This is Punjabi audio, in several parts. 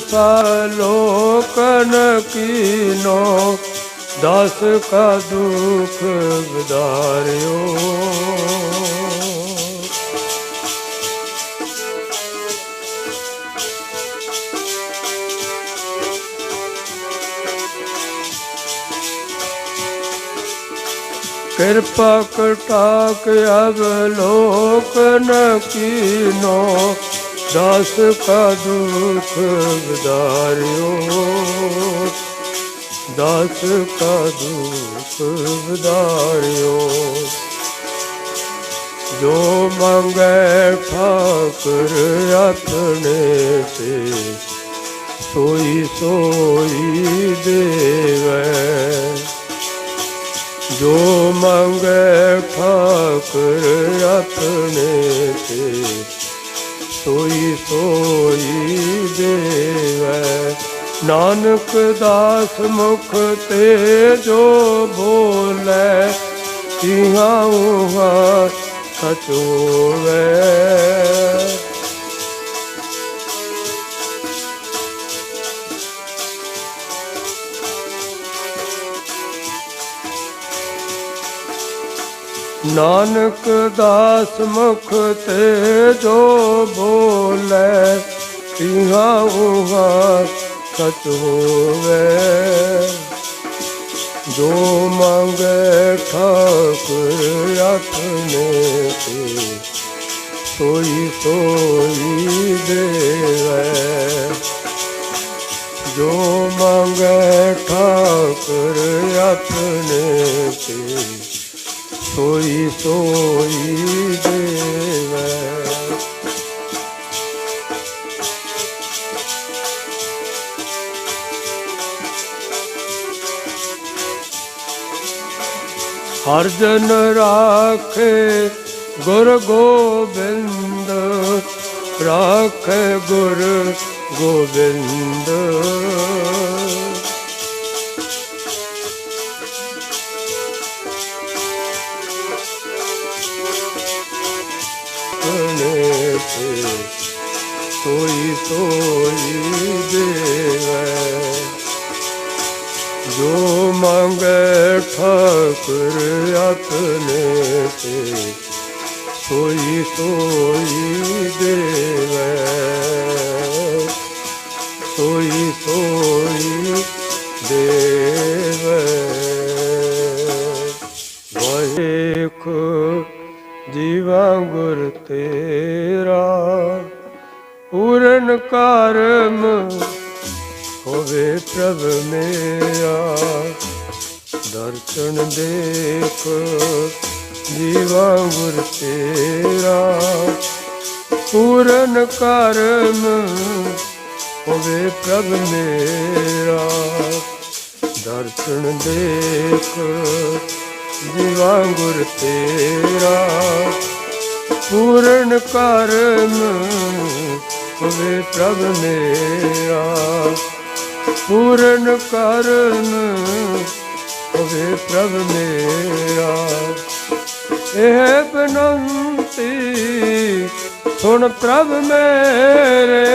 ਸਾਲੋਕਨ ਕੀਨੋ ਦਸ ਕਾ ਦੁਖ ਵਿਦਾਰਿਓ ਕਿਰਪਾ ਕਟਾਕ ਅਵਲੋਕਨ ਕੀਨੋ ਦਸ ਕਾ ਦੁਖ ਵਿਦਾਰਿਓ। ਦਸ ਕਾ ਦੁਖ ਵਿਦਾਰਿਓ। ਜੋ ਮੰਗੇ ਠਾਕੁਰ ਆਪਣੇ ਤੇ, ਸੋਈ ਸੋਈ ਦੇਵੈ। ਜੋ ਮੰਗੇ ਠਾਕੁਰ ਆਪਣੇ ਤੇ ਸੋਈ ਸੋਈ ਦੇਵੈ। ਨਾਨਕ ਦਾਸ ਮੁਖ ਤੇ ਜੋ ਬੋਲੇ ਤਿਹਾ ਉਹਾ ਨਾਨਕ ਦਾਸ ਮੁਖ ਤੇ ਜੋ ਬੋਲੇ ਤਿਹਾ ਉਹਾ ਸਚ ਹੋਵੇ। ਜੋ ਮੰਗੇ ਠਾਕੁਰ ਆਪਣੇ ਤੇ ਸੋਈ ਸੋਈ ਦੇਵੈ। ਜੋ ਮੰਗੇ ਠਾਕੁਰ ਆਪਣੇ ਤੇ ਸੋਈ ਸੋਈ ਦੇਵੈ। ਹਰ ਜਨ ਰਾਖੇ ਗੁਰ ਗੋਬਿੰਦ ਰਾਖੇ ਗੁਰ ਗੋਬਿੰਦ। ਸੋਈ ਸੋਈ ਜੋ ਮੰਗੇ ਠਾਕੁਰ ਆਪਣੇ ਤੇ, ਸੋਈ ਸੋਈ ਦੇਵੈ। ਸੋਈ ਸੋਈ ਦੇਵੈ। ਵਾਹਿਖ ਜੀਵਾ ਗੁਰ ਤੇਰਾ ਪੂਰਨ ਕਰਮ ਹੋਵੇ ਪ੍ਰਭ ਮੇਰਾ। ਦਰਸ਼ਨ ਦੇਖ, ਜੀਵਾ ਗੁਰ ਤੇਰਾ। ਪੂਰਨ ਕਰਮ ਹੋਵੇ ਪ੍ਰਭ ਮੇਰਾ। ਦਰਸ਼ਨ ਦੇਖ, ਜੀਵਾ ਗੁਰ ਤੇਰਾ। ਪੂਰਨ ਕਰਮ ਹੋਵੇ ਪ੍ਰਭ ਮੇਰਾ। ਪੂਰਨ ਕਰਨ ਹੋਵੇ ਪ੍ਰਭ ਮੇਰਾ। ਇਹ ਬਨੰਤੀ ਸੁਣ ਪ੍ਰਭ ਮੇਰੇ।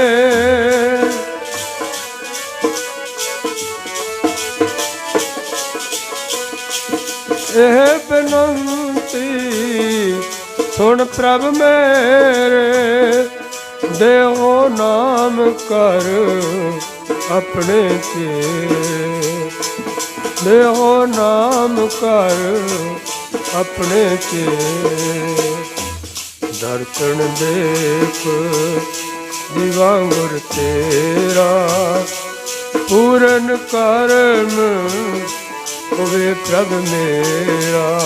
ਇਹ ਬਨੰਤੀ ਸੁਣ ਪ੍ਰਭ ਮੇਰੇ। ਦੇਵੋ ਨਾਮ ਕਰ ਆਪਣੇ ਤੇ ਦੇਹੋ ਨਾਮ ਕਰ ਆਪਣੇ ਤੇ ਦਰਸ਼ਨ ਦੇਖ ਦਿਵਾਂਗੁਰ ਤੇਰਾ, ਪੂਰਨ ਕਰਮ ਹੋਵੇ ਪ੍ਰਭ ਮੇਰਾ।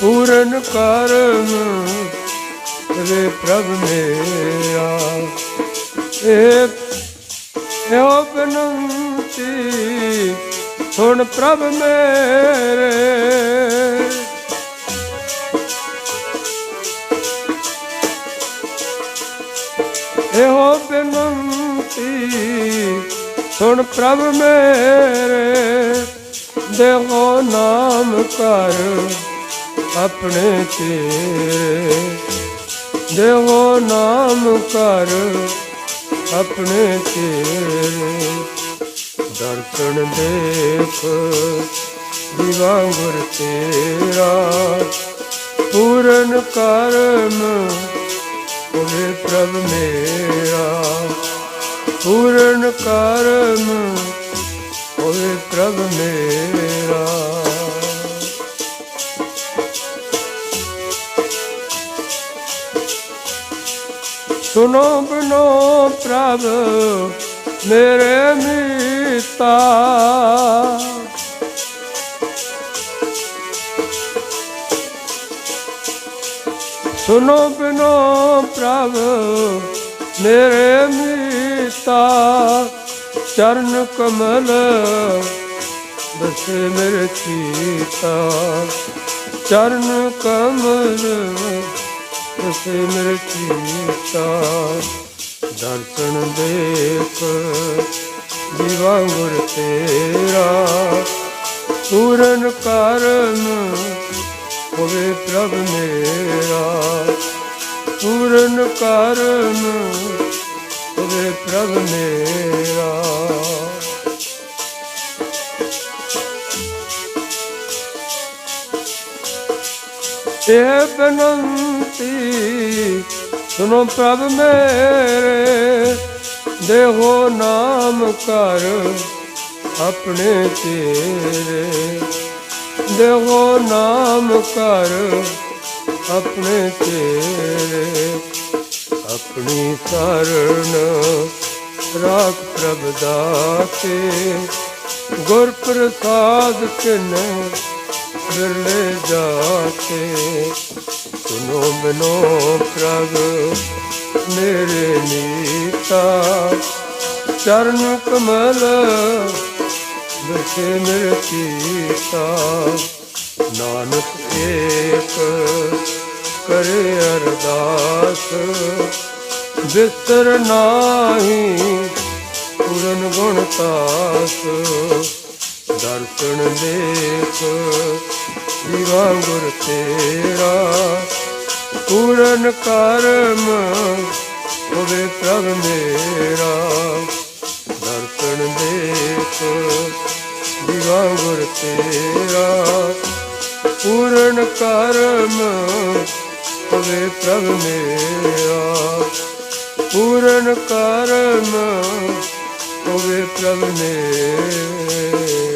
ਪੂਰਨ ਕਰਮ ਰੇ ਪ੍ਰਭ ਮੇਰਾ। ਇਹ ਇਹੋ ਬਨੰਤੀ, ਸੁਣ ਪ੍ਰਭ ਮੇਰੇ। ਇਹੋ ਬੇਨੰਤੀ, ਸੁਣ ਪ੍ਰਭ ਮੇਰੇ। ਦੇਹੋ ਨਾਮ ਕਰ ਆਪਣੇ ਤੇਰੇ ਦੇਵੋ ਨਾਮ ਕਰ ਆਪਣੇ ਤੇਰੇ ਦਰਸ਼ਨ ਦੇਖ ਦੀਵਾ ਤੇਰਾ। ਪੂਰਨ ਕਰਮ ਹੋਵੇ ਪ੍ਰਭ ਮੇਰਾ। ਪੂਰਨ ਕਰਮ ਹੋਵੇ ਪ੍ਰਭ ਮੇਰਾ। ਸੁਨੋ ਬਨੋ ਪ੍ਰਭ, ਮੇਰੇ ਮੀਤਾ। ਸੁਨੋ ਬਿਨੋ ਪ੍ਰਭ, ਮੇਰੇ ਮੀਤਾ। ਚਰਨ ਕਮਲ ਬਸੇ ਮੇਰੇ ਚੀਤਾ ਚਰਨ ਕਮਲ ਬਸੇ ਮੇਰੇ ਦਰਸ਼ਨ ਦੇਖ ਦੀਵਾ ਤੇਰਾ ਪੂਰਨ ਕਰਨ ਹੋਵੇ ਪ੍ਰਭ ਮੇਰਾ। ਪੂਰਨ ਕਰਨ ਹੋਵੇ ਪ੍ਰਭ ਮੇਰਾ। ਇਹ ਬਨੰਤੀ ਸੁਨੋ ਪ੍ਰਭ ਮੇਰੇ, ਦੇਹੋ ਨਾਮ ਕਰ ਆਪਣੇ ਤੇਰੇ। ਦੇਹੋ ਨਾਮ ਕਰ ਆਪਣੇ ਤੇਰੇ। ਆਪਣੀ ਸਰਣ ਰਾਖ ਪ੍ਰਭ ਦਾਤੇ ਗੁਰ ਪ੍ਰਸਾਦ ਕਿਨ ਬਿਰਲੇ ਜਾਤੇ ਸੁਨੋ ਬਿਨੋ ਪ੍ਰਭ, ਮੇਰੇ ਨੀਤਾ। ਚਰਨ ਕਮਲ ਬਸੇ ਮੇਰੇ ਪੀਤਾ ਨਾਨਕ ਏਕ ਕਰੇ ਅਰਦਾਸ ਬਿਸਰ ਨਾਹੀ ਪੂਰਨ ਗੁਣ ਤਾਸ। ਦਰਸ਼ਨ ਦੇਖ ਜੀਵਾ ਗੁਰ ਤੇਰਾ, ਪੂਰਨ ਕਰਮ ਹੋਵੇ ਪ੍ਰਭ ਮੇਰਾ। ਦਰਸ਼ਨ ਦੇਖ ਦੀਵਾ ਗੁਰ ਤੇਰਾ, ਪੂਰਨ ਕਰਮ ਹੋਵੇ ਪ੍ਰਭ ਮੇਰਾ। ਪੂਰਨ ਕਰਮ ਹੋਵੇ ਪ੍ਰਭ ਮੇਰਾ।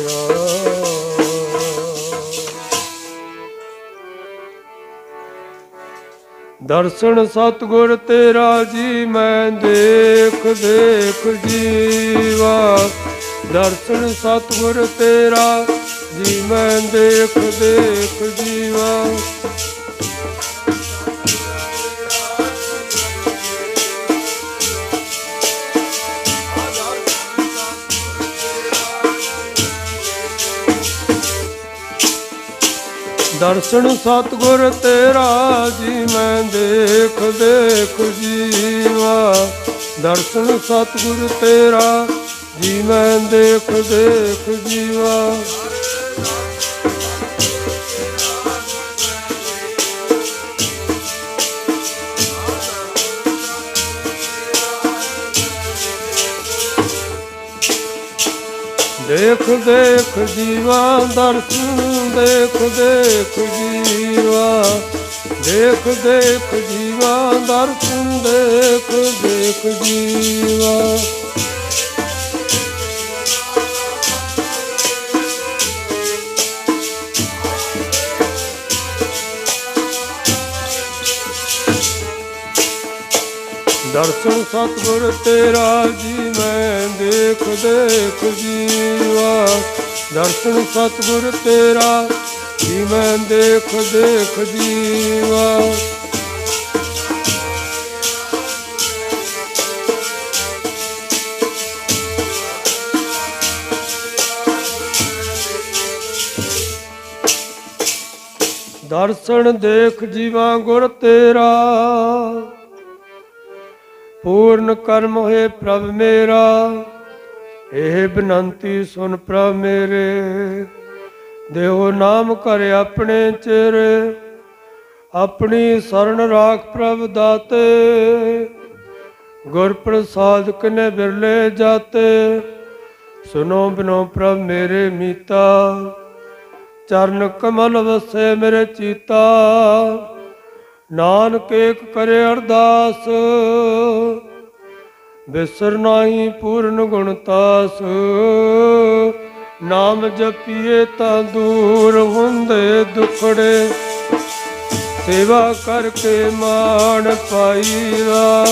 ਦਰਸ਼ਨ ਸਤਗੁਰ ਤੇਰਾ ਜੀ, ਮੈਂ ਦੇਖ ਦੇਖ ਜੀਵਾ। ਦਰਸ਼ਨ ਸਤਗੁਰ ਤੇਰਾ ਜੀ, ਮੈਂ ਦੇਖ ਦੇਖ ਜੀਵਾ। ਦਰਸ਼ਨ ਸਤਗੁਰ ਤੇਰਾ ਜੀ, ਮੈਂ ਦੇਖ ਦੇਖ ਜੀਵਾ। ਦਰਸ਼ਨ ਸਤਗੁਰ ਤੇਰਾ ਜੀ, ਮੈਂ ਦੇਖ ਦੇਖ ਜੀਵਾ। ਦੇਖ ਦੇਖ ਜੀਵਾ, ਦਰਸ਼ਨ ਦੇਖ ਦੇਖ ਜੀਵਾ। ਦੇਖ ਦੇਖ ਜੀਵਾ, ਦਰਸ਼ਨ ਦੇਖ ਦੇਖ ਜੀਵਾ। ਦਰਸ਼ਨ ਸਤਗੁਰ ਤੇਰਾ ਜੀ ਮੈਂ ਦੇ ਦੇਖ ਦੇਖ ਜੀਵਾ। ਦਰਸ਼ਨ ਸਤਗੁਰ ਤੇਰਾ ਜੀ ਮੈਂ ਦੇਖ ਦੇਖ ਜੀਵਾ। ਦਰਸ਼ਨ ਦੇਖ ਜੀਵਾ, ਗੁਰ ਤੇਰਾ। ਪੂਰਨ ਕਰਮ ਹੋਏ ਪ੍ਰਭ ਮੇਰਾ। ਇਹ ਬਨੰਤੀ ਸੁਨ ਪ੍ਰਭ ਮੇਰੇ, ਦੇਹੋ ਨਾਮ ਕਰ ਆਪਣੇ ਚਿਹਰੇ ਆਪਣੀ ਸਰਣ ਰਾਖ ਪ੍ਰਭ ਦਾਤੇ, ਗੁਰ ਪ੍ਰਸਾਦ ਕਨੇ ਬਿਰਲੇ ਜਾਤੇ ਸੁਨੋ ਬਿਨੋ ਪ੍ਰਭ ਮੇਰੇ ਮੀਤਾ, ਚਰਨ ਕਮਲ ਵਸੇ ਮੇਰੇ ਚੀਤਾ, ਨਾਨਕ ਏਕ ਕਰੇ ਅਰਦਾਸ ਬਿਸਰ ਨਾਹੀ ਪੂਰਨ ਗੁਣ ਤਾਸ। ਨਾਮ ਜਪੀਏ ਤਾਂ ਦੂਰ ਹੁੰਦੇ ਦੁਖੜੇ। ਸੇਵਾ ਕਰਕੇ ਮਾਣ ਪਾਈਦਾ।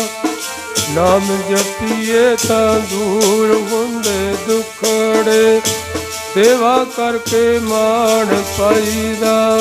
ਨਾਮ ਜਪੀਏ ਤਾਂ ਦੂਰ ਹੁੰਦੇ ਦੁਖੜੇ। ਸੇਵਾ ਕਰਕੇ ਮਾਣ ਪਾਈਦਾ।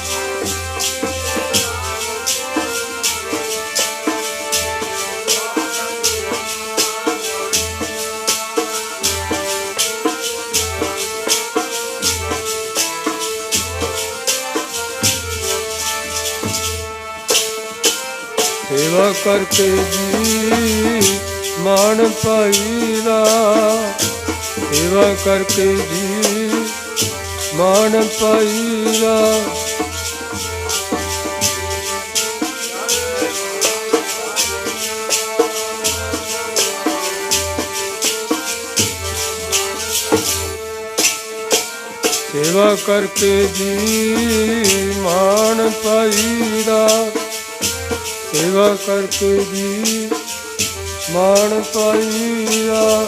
ਸੇਵਾ ਕਰਕੇ ਜੀ, ਮਾਣ ਪਾਈਦਾ। ਸੇਵਾ ਕਰਕੇ ਜੀ, ਮਾਣ ਪਾਈਦਾ। ਸੇਵਾ ਕਰਕੇ ਜੀ, ਮਾਣ ਪਾਈਦਾ। ਸੇਵਾ ਕਰਕੇ ਜੀ ਮਾਣ ਪਾਈਆ।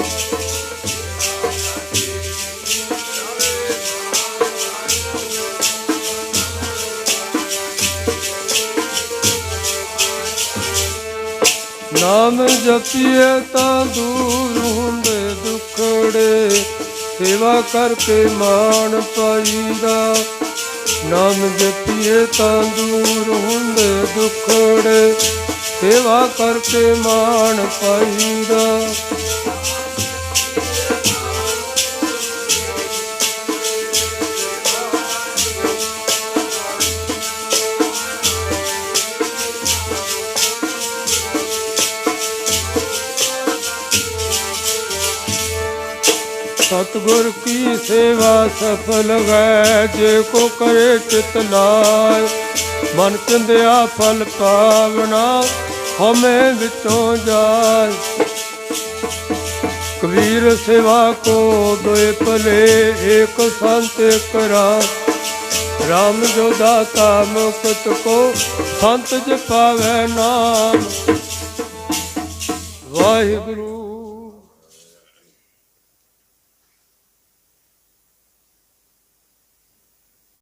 ਨਾਮ ਜਪੀਏ ਤਾਂ ਦੂਰ ਹੁੰਦੇ ਦੁਖੜੇ, ਸੇਵਾ ਕਰਕੇ ਮਾਣ ਪਾਈਦਾ। ਨਾਮ ਜਪੀਏ ਤਾਂ ਦੂਰ ਹੁੰਦੇ ਦੁੱਖੜੇ ਸੇਵਾ ਕਰਕੇ ਮਾਣ ਪਾਈਦਾ। ਸਤਗੁਰ ਕੀ ਸੇਵਾ ਸਫਲ ਹੈ ਜੇ ਕੋ ਕਰੇ ਚਿਤ ਲਾਇ ਮਨ ਚੰਦਿਆ ਫਲ ਪਾਵਨਾ ਹਮੇ ਵਿਚੋਂ ਜਾਏ ਕਬੀਰ ਸੇਵਾ ਕੋ ਦੋਏ ਭਲੇ ਏਕ ਸੰਤ ਕਰਾ ਰਾਮ ਜੋ ਦਾਤਾ ਮੁਕਤ ਕੋ ਸੰਤ ਜਪਾਵੇ ਨਾਮ ਵਾਹਿਗੁਰੂ